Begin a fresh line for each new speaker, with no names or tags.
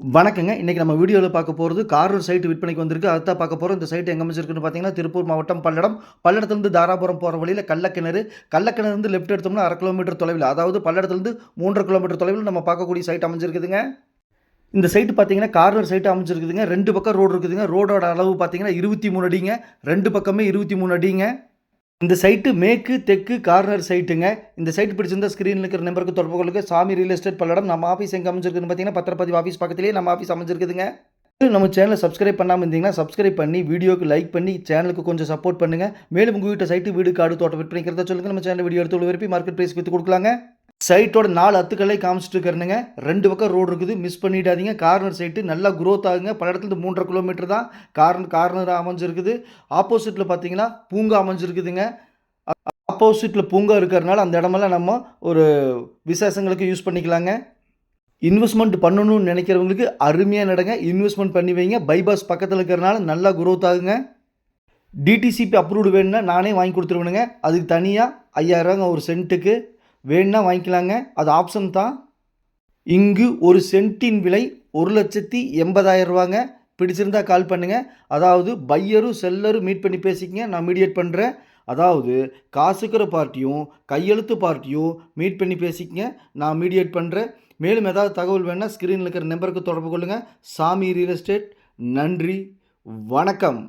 வணக்கங்க. இன்றைக்கி நம்ம வீடியோவில் பார்க்க போகிறது காரூர் சைட்டு விற்பனைக்கு வந்திருக்கு. அதுதான் பார்க்க போகிறோம் இந்த சைட்டு எங்கே அமைச்சிருக்குன்னு பார்த்தீங்கன்னா, திருப்பூர் மாவட்டம் பல்லடம். பல்லடத்துலேருந்து தாராபுரம் போகிற வழியில் கள்ளக்கிணறு. கள்ளக்கிணறுந்து லெஃப்ட் எடுத்தோம்னா அரை கிலோமீட்டர் தொலைவில் அதாவது பல்லடத்துலேருந்து மூன்றரை கிலோமீட்டர் தொலைவில் நம்ம பார்க்கக்கூடிய சைட் அமைஞ்சிருக்குதுங்க. இந்த சைட்டு பார்த்தீங்கன்னா, கார்னர் சைட்டு அமைச்சிருக்குதுங்க ரெண்டு பக்கம் ரோடு இருக்குதுங்க. ரோடோட அளவு பார்த்தீங்கன்னா 23 அடிங்க. ரெண்டு பக்கமே 23 அடிங்க. இந்த சைட்டு மேற்கு, தெற்கு கார்னர் சைட்டுங்க. இந்த சைட் பிடிச்சிருந்தா ஸ்க்ரீனில் இருக்கிற நம்பருக்கு தொடர்பு கொள்ளுங்க. சாமி ரியல் எஸ்டேட் பல்லடம். நம்ம ஆஃபீஸ் எங்கே அமைஞ்சிருக்குன்னு பார்த்தீங்கன்னா, பத்திரப்பதிவு ஆஃபீஸ் பக்கத்திலேயே நம்ம ஆஃபீஸ் அமைஞ்சிருக்குதுங்க. நம்ம சேனலை சப்ஸ்கிரைப் பண்ணாமல் இருந்தீங்கன்னா, சப்ஸ்கிரைப் பண்ணி, வீடியோக்கு லைக் பண்ணி, சேனலுக்கு கொஞ்சம் சப்போர்ட் பண்ணுங்கள் மேலும் உங்கள் வீட்டை சைட்டு, வீடு, காடு, தோட்டம் விற்பனைக்கிறத சொல்லுங்கள் நம்ம சேனல் வீடியோ எடுத்து விருப்பி மார்க்கெட் ப்ரைஸ் வித்து கொடுக்கலாங்க சைட்டோட நாலு அத்துக்களை காமிச்சிட்டு இருக்கிறனுங்க ரெண்டு பக்கம் ரோடு இருக்குது. மிஸ் பண்ணிடாதீங்க. கார்னர் சைட்டு நல்லா குரோத் ஆகுங்க. பல்லடத்துலருந்து 3 1/2 கிலோமீட்டர் தான் கார்னர் கார்னர் அமைஞ்சிருக்குது. ஆப்போசிட்டில் பார்த்தீங்கன்னா, பூங்கா அமைஞ்சிருக்குதுங்க. ஆப்போசிட்டில் பூங்கா இருக்கிறனால அந்த இடமெல்லாம் நம்ம ஒரு விசேஷங்களுக்கு யூஸ் பண்ணிக்கலாங்க. இன்வெஸ்ட்மெண்ட் பண்ணணும்னு நினைக்கிறவங்களுக்கு அருமையாக நடங்க இன்வெஸ்ட்மெண்ட் பண்ணி வைங்க. பைபாஸ் பக்கத்தில் இருக்கிறனால நல்லா குரோத் ஆகுங்க. டிடிசிபி அப்ரூவ்டு வேணும்னா நானே வாங்கி கொடுத்துருவேனுங்க அதுக்கு தனியாக ரூ. 5000 ஒரு சென்ட்டுக்கு. வேணும்னா வாங்கிக்கலாங்க. அது ஆப்ஷன் தான். இங்கு ஒரு சென்ட்டின் விலை ஒரு லட்சத்தி எண்பதாயிரம் ரூபாங்க பிடிச்சிருந்தா கால் பண்ணுங்கள் அதாவது பையரும், செல்லரும் மீட் பண்ணி பேசிக்கங்க. நான் மீடியேட் பண்ணுறேன் அதாவது காசுக்கிற பார்ட்டியும், கையெழுத்து பார்ட்டியும் மீட் பண்ணி பேசிக்கங்க. நான் மீடியேட் பண்ணுறேன் மேலும் ஏதாவது தகவல் வேணால் ஸ்க்ரீனில் இருக்கிற நம்பருக்கு தொடர்பு கொள்ளுங்கள் சாமி ரியல் எஸ்டேட். நன்றி. வணக்கம்.